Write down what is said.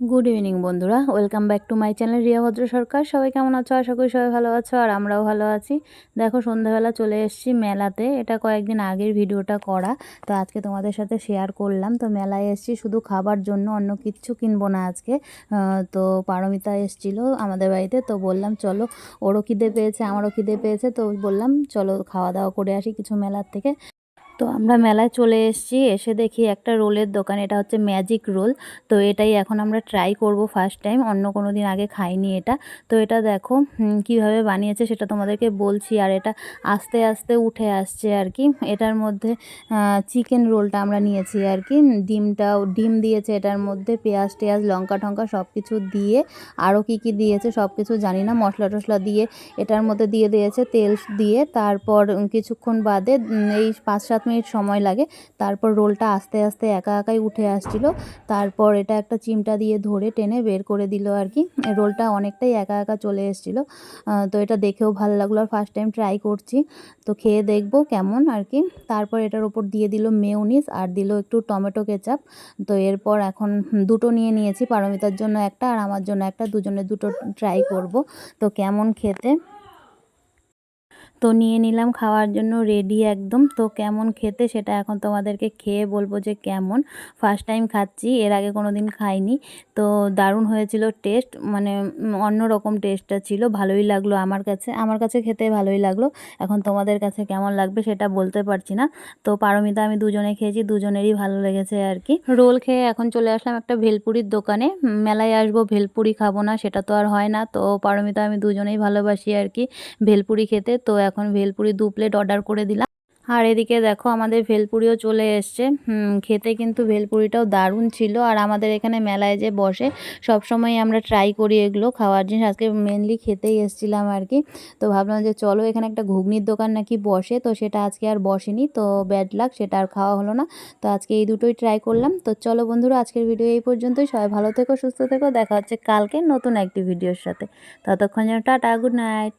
Good evening বন্ধুরা। Welcome back to my channel Riya Bhadra Sarkar সবাই কেমন আছো? আশা করি সবাই ভালো আছো, আর আমরাও ভালো আছি। দেখো, সন্ধ্যাবেলা চলে এসেছি মেলাতে। এটা কয়েকদিন আগের ভিডিওটা করা, তো আজকে তোমাদের সাথে শেয়ার করলাম। তো মেলায় এসেছি শুধু খাবার জন্য, অন্য কিচ্ছু কিনবো না আজকে। তো পারমিতা এসেছিল আমাদের বাড়িতে, তো বললাম, চলো, ওরও খিদে পেয়েছে, আমারও খিদে পেয়েছে। তো বললাম, চলো, খাওয়া দাওয়া করে আসি কিছু মেলার থেকে। তো আমরা মেলায় চলে এসেছি, এসে দেখি একটা রোলের দোকান, এটা হচ্ছে ম্যাজিক রোল। তো এটাই এখন আমরা ট্রাই করব ফার্স্ট টাইম, অন্য কোনো দিন আগে খাইনি এটা। তো এটা দেখো কীভাবে বানিয়েছে সেটা তোমাদেরকে বলছি। আর এটা আস্তে আস্তে উঠে আসছে আর কি। এটার মধ্যে চিকেন রোলটা আমরা নিয়েছি আর কি। ডিমটাও, ডিম দিয়েছে এটার মধ্যে, পেঁয়াজ টেয়াজ, লঙ্কা টঙ্কা সব কিছু দিয়ে। আরও কি কি দিয়েছে সব কিছু জানি না, মশলা টশলা দিয়ে এটার মধ্যে দিয়ে দিয়েছে, তেল দিয়ে। তারপর কিছুক্ষণ বাদে এই পাঁচ সাত মিনিট সময় লাগে। তারপর রোলটা আস্তে আস্তে একা একাই উঠে আসছিল। তারপর এটা একটা চিমটা দিয়ে ধরে টেনে বের করে দিল আর কি। রোলটা অনেকটাই একা একা চলে এসেছিল। তো এটা দেখেও ভালো লাগল আর ফার্স্ট টাইম ট্রাই করছি। তো খেয়ে দেখব কেমন আর কি। তারপর এটার ওপর দিয়ে দিল মেউনিস আর দিল একটু টমেটো কেচাপ। তো এরপর এখন দুটো নিয়ে নিয়েছি। পারমিতার জন্য একটা আর আমার জন্য একটা। দুজনে দুটো ট্রাই করব। তো কেমন খেতে? তো নিয়ে নিলাম, খাওয়ার জন্য রেডি একদম। তো কেমন খেতে সেটা এখন তোমাদেরকে খেয়ে বলব যে কেমন। ফার্স্ট টাইম খাচ্ছি, এর আগে কোনো দিন খাইনি। তো দারুণ হয়েছিল টেস্ট মানে অন্য রকম টেস্টটা ছিল, ভালোই লাগল আমার কাছে। আমার কাছে খেতে ভালোই লাগল। এখন তোমাদের কাছে কেমন লাগবে সেটা বলতে পারছি না। তো পারমিতা, আমি দুজনে খেয়েছি, দুজনেরই ভালো লেগেছে আর কি রোল খেয়ে এখন চলে আসলাম একটা ভেলপুরির দোকানে। মেলায় আসব, ভেলপুরি খাব না, সেটা তো আর হয় না। তো পারমিতা, আমি দুজনেই ভালোবাসি আর কি ভেলপুরি খেতে। তো এখন ভেলপুরি দু প্লেট অর্ডার করে দিলাম। আর এদিকে দেখো আমাদের ভেলপুরিও চলে এসছে। খেতে কিন্তু ভেলপুরিটাও দারুণ ছিল। আর আমাদের এখানে মেলায় যে বসে সব সময় আমরা ট্রাই করি এগুলো। খাওয়ার জিনিস আজকে মেনলি খেতেই এসছিলাম আর কি। তো ভাবলাম যে চলো এখানে একটা ঘুগনির দোকান নাকি বসে। তো সেটা আজকে আর বসেনি। তো ব্যাড লাক সেটা আর খাওয়া হলো না। তো আজকে এই দুটোই ট্রাই করলাম। তো চলো বন্ধুরা, আজকের ভিডিও এই পর্যন্তই। সবাই ভালো থেকো, সুস্থ থেকো। দেখা হচ্ছে কালকে নতুন একটি ভিডিওর সাথে। ততক্ষণ যেন টাটা গুড নাইট